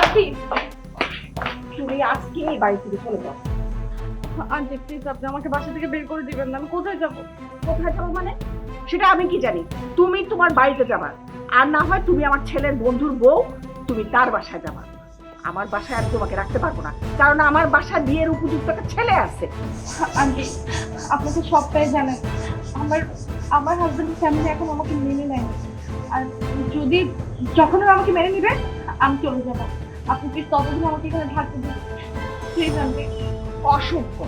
Aunty তুমি আজকে এই বাড়ি থেকে চলে যাও। আন্টি প্লিজ আপনি আমাকে বাসা থেকে বের করে দিবেন না, আমি কোথায় যাব? কোথায় যাব মানে? সেটা আমি কি জানি? তুমি তোমার বাড়িতে যাবা, আর না হয় তুমি আমার ছেলের বন্ধুর বউ, তুমি তার বাসায় যাবা। আমার বাসায় আমি তোমাকে রাখতে পারব না, কারণ আমার বাসায় বিয়ের উপযুক্ত একটা ছেলে আছে। আন্টি, আপনি তো সবটাই জানেন। আমার আমার হাজবেন্ডের ফ্যামিলি এখন আমাকে মেনে নেয় আর যদি যখন আমাকে মেনে নেবে, আমি চলে যাব। আপনি প্লিজ ততদিন আমাকে এখানে থাকতে দিন। অসভ্য।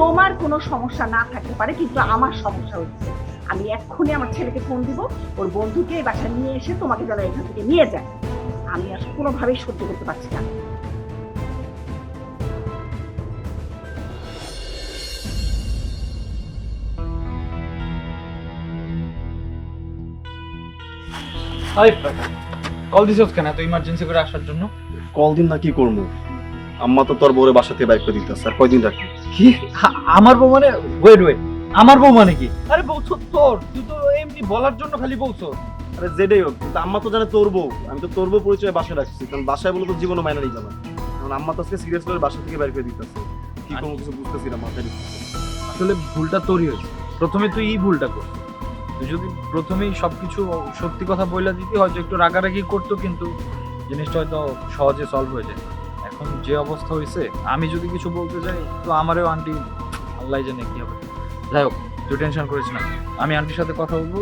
তোমার কোনো সমস্যা না থাকতে পারে, কিন্তু আমার সমস্যা হচ্ছে। আমি এক্ষুনি আমার ছেলেকে ফোন দিব, ওর বন্ধুকে এই বাসায় নিয়ে এসে তোমাকে যেন এখান থেকে নিয়ে যায়। আমি আর কোনোভাবেই সহ্য করতে পারছি না। হাই কল দিছিস কেন এত ইমার্জেন্সি করে আসার জন্য? কল দিন না কি করব? আম্মা তো তোর বউরে বাসা থেকে বাইক করে দিতেছে আর কয়দিন রাখবি? কি? আমার বউ মানে ওয়েট ওয়েট আমার বউ মানে কি? আরে বউ তোর তুই তো এমনি বলার জন্য খালি বলছো আরে যেটাই হোক কিন্তু আম্মা তো জানে তোর বউ আমি তো তোর বউ পরিচয় বাসায় রাখছি কারণ বাসায় বলে তো জীবনও মাইনা নিতে না। কারণ আম্মা তো আজকে সিরিয়াস করে বাসা থেকে বাইর করে দিতেছে। কি কোনো কিছু বুঝতেছি না মাথায় আসলে ভুলটা তোরই হয়েছে। প্রথমে তুই এই ভুলটা কর। যদি প্রথমেই সবকিছু সত্যি কথা বলে দিতি, হয়তো একটু রাগারাগি করতো, কিন্তু জিনিসটা হয়তো সহজে সলভ হয়ে যায় এখন যে অবস্থা হয়েছে আমি যদি কিছু বলতে যাই তো আমারও আন্টি আল্লাহ জানে কি হবে। যাই হোক তুই টেনশন করিস না আমি আন্টির সাথে কথা বলব,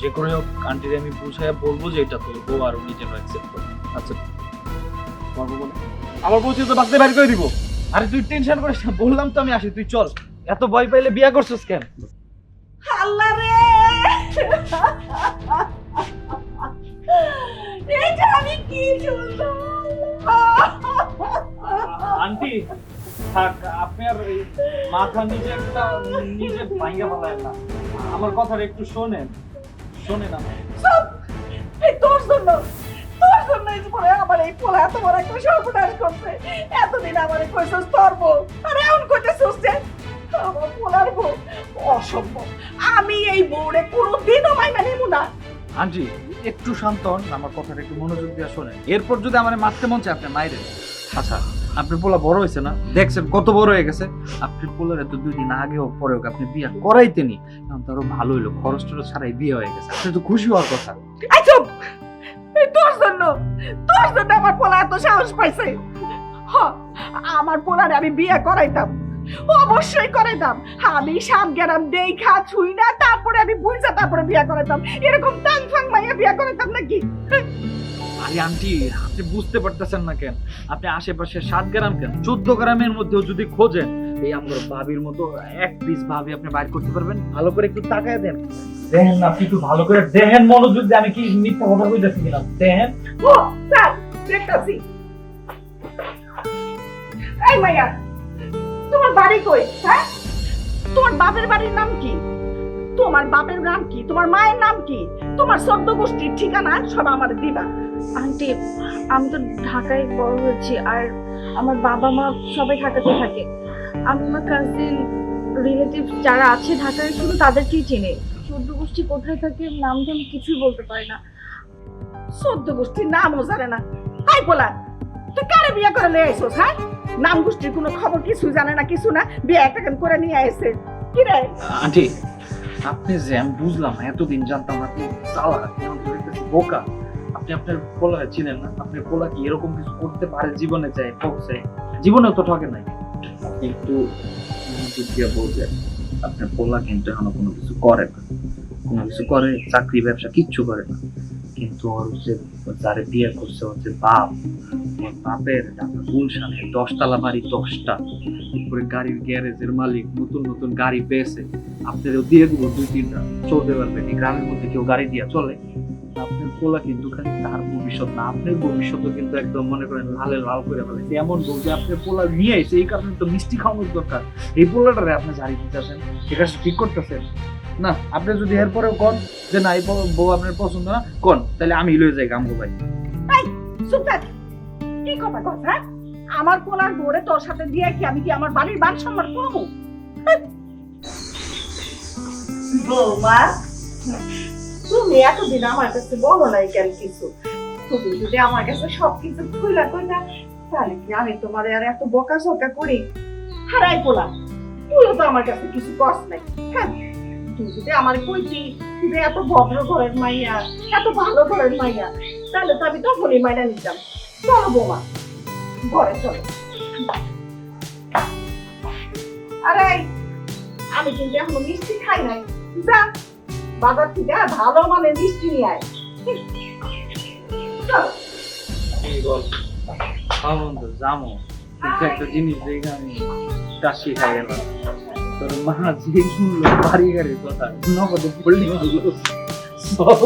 যে করে হোক, আন্টির আমি বুঝাইয়া বলব যে এটা তোর আর উনি যেন অ্যাকসেপ্ট করে। আচ্ছা। মানে? আমার বউ তো বাসা থেকে বাইর করে দিব। আরে তুই টেনশন করিস না, বললাম তো আমি আসি, তুই চল। এত ভয় পাইলে বিয়া করছিস কেন? আল্লাহ এটা আমি কি আন্টি থাক আপনি আর মাথা নিজে একটা নিজে ভাঙ্গা ফেলায় না। আমার কথাটা একটু শোনেন শোনেন সব এই তোর জন্য তোর পরে আমার এই পোলা এত বড় একটা সর্বনাশ করছে। এতদিন আমার কইছস তোর বউ আর অসভ্য আমি এই বউরে কোনোদিনও মাইনা নেব না। আন্টি একটু শান্ত হন। আমার কথাটা একটু মনোযোগ দিয়ে শোনেন। এরপর যদি আমার মারতে মন চায় আপনি মাইরেন আচ্ছা আপনার পোলা বড় হয়েছে না? দেখছেন কত বড় হয়ে গেছে? আপনার পোলার এত দুই দিন আগে হোক পরে হোক আপনি বিয়ে করাইতেনি এখন তো আরও ভালো হইল। খরচ টরচ ছাড়াই বিয়ে হয়ে গেছে। আপনি তো খুশি হওয়ার কথা। চুপ! তোর জন্য তোর জন্য আমার পোলা এত সাহস পাইছে। হ আমার পোলারে আমি বিয়ে করাইতাম। অবশ্যই করাইতাম আমি সাত গ্রাম দেখা ছুই না তারপরে আমি বুঝা তারপরে বিয়ে করাইতাম এরকম টাং ফাং মাইয়া বিয়ে করাইতাম নাকি? আরে আন্টি আপনি বুঝতে পারতেছেন না কেন? আপনি আশেপাশে সাত গ্রাম কেন? চোদ্দ গ্রামের মধ্যেও যদি খোঁজেন এই আমার ভাবির মতো এক পিস ভাবি আপনি বাইর করতে পারবেন। ভালো করে একটু তাকায় দেন। দেখেন না আপনি একটু ভালো করে দেখেন মনোযোগ দিয়ে আমি কি মিথ্যা কথা কইতেছি কিনা। দেখেন। ও স্যার দেখতাছি। এই মাইয়া তোমার বাড়ি কই? হ্যাঁ? তোমার বাপের বাড়ির নাম কি? তোমার বাপের নাম কি? তোমার মায়ের নাম কি? তোমার সদ্য গোষ্ঠীর ঠিকানা সব আমার দিবা। আন্টি আমি তো ঢাকায় বড় হয়েছি আর আমার বাবা মা সবাই ঢাকাতে থাকে। আমি আমার কাজিন রিলেটিভ যারা আছে ঢাকায় শুধু তাদেরকেই চিনি। চোদ্দ গোষ্ঠী কোথায় থাকে নাম আমি কিছুই বলতে পারি না। সদ্য গোষ্ঠীর নামও জানে না। হাই পোলা কারে বিয়ে করে নিয়ে আইসোস হ্যাঁ? নাম গোষ্ঠীর কোনো খবর কিছু জানে না, কিছু না, বিয়ে একটা করে নিয়ে আইসে কি রে? আন্টি, আপনি যে আমি বুঝলাম এতদিন জানতাম আপনি চালা বোকা। আপনি আপনার পোলা চিনেন না আপনার পোলা কি এরকম কিছু করতে পারে জীবনে চাই তো ঠকে নাই। একটু মনোযোগ আপনার পোলা কিন্তু এখনও কোনো কিছু করে না। কোনো কিছু করে, চাকরি, ব্যবসা, কিচ্ছু করে না। কিন্তু ওর যে, যারে বিয়ে করছে হচ্ছে বাপ ওর বাপের গুলশানে দশতলা বাড়ি দশটা। এরপরে গাড়ির গ্যারেজের মালিক নতুন নতুন গাড়ি পেয়েছে। আপনারও দিয়ে দিব দুই, তিনটা। চলতে পারবেন এই গ্রামের মধ্যে কেউ গাড়ি দিয়ে চলে। আপনার পোলা কিন্তু খালি তার ভবিষ্যৎ না। আপনার ভবিষ্যৎও কিন্তু একদম মনে করেন লালে লাল করে ফেলে এমন বলতে আপনার পোলা নিয়ে এসে, এই কারণে তো মিষ্টি খাওয়ানোর দরকার। এই পোলাটারে আপনি জারি দিতেছেন। এটা ঠিক করতেছেন। না, আপনি যদি এরপরেও কন যে না, এই বউ- আপনার পছন্দ না, কন। তাহলে আমি লয়ে যাই গামগো ভাই চুপ কি কথা কথা হ্যাঁ? আমার পোলার ঘরে তোর সাথে দিয়ে কি আমি কি আমার বাড়ির মান সম্মান করব? বৌমা, তুমি এতদিন আমার কাছে বলো নাই কেন কিছু? তুমি যদি আমার কাছে সবকিছু খুইলা কইলা তাহলে কি আমি তোমার আর এত বকা ঝকা করি? হারাই পোলা, তুইও তো আমার কাছে কিছু কষ্ট নাই হ্যাঁ? তুই যদি আমার কইতি, তুই এত ভদ্র ঘরের মাইয়া, এত ভালো ঘরের মাইয়া, তাহলে তো আমি তখনই মাইনা নিতাম। চলো বোমা ঘরে চলো। আরে আমি কিন্তু এখনও মিষ্টি খাই নাই। যা বাজার থেকে ভালো মানে মিষ্টি নিয়ে আয়। চলো। হ্যাঁ বন্ধু যাব। একটা জিনিস দেখে আমি কাশি খাই গেলাম। তোর মা যে শুনলো বাড়ি গাড়ির কথা নগদে পড়লি সব।